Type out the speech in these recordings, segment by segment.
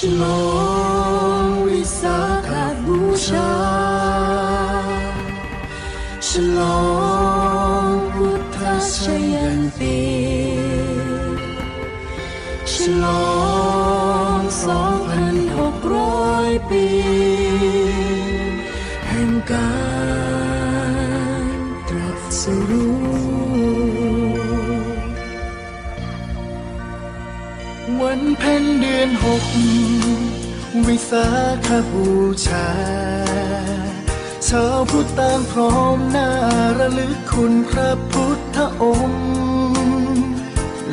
ฉลองวิสาขบูชาฉลองพุทธชยันตีฉลองสองพันหกร้อยปีแห่งการตรัสรู้ วันเพ็ญเดือนหก วิสาขบูชา ชาวพุทธต่างพร้อมหน้าระลึกคุณพระพุทธองค์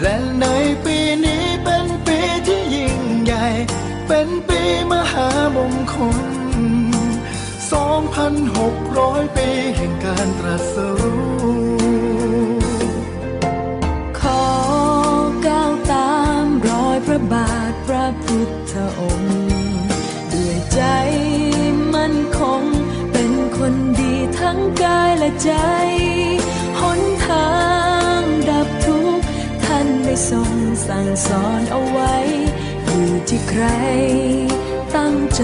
และในปีนี้เป็นปีที่ยิ่งใหญ่ เป็นปีมหามงคล 2,600 ปีแห่งการ ระพุทธองค์ด้วยใจมั่นคง เป็นคนดีทั้งกายและใจหนทางดับทุกข์ท่านได้ทรงสั่งสอนเอาไว้ อยู่ที่ใครตั้งใจ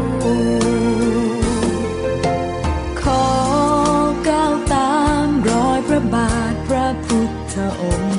บาทพระพุทธองค์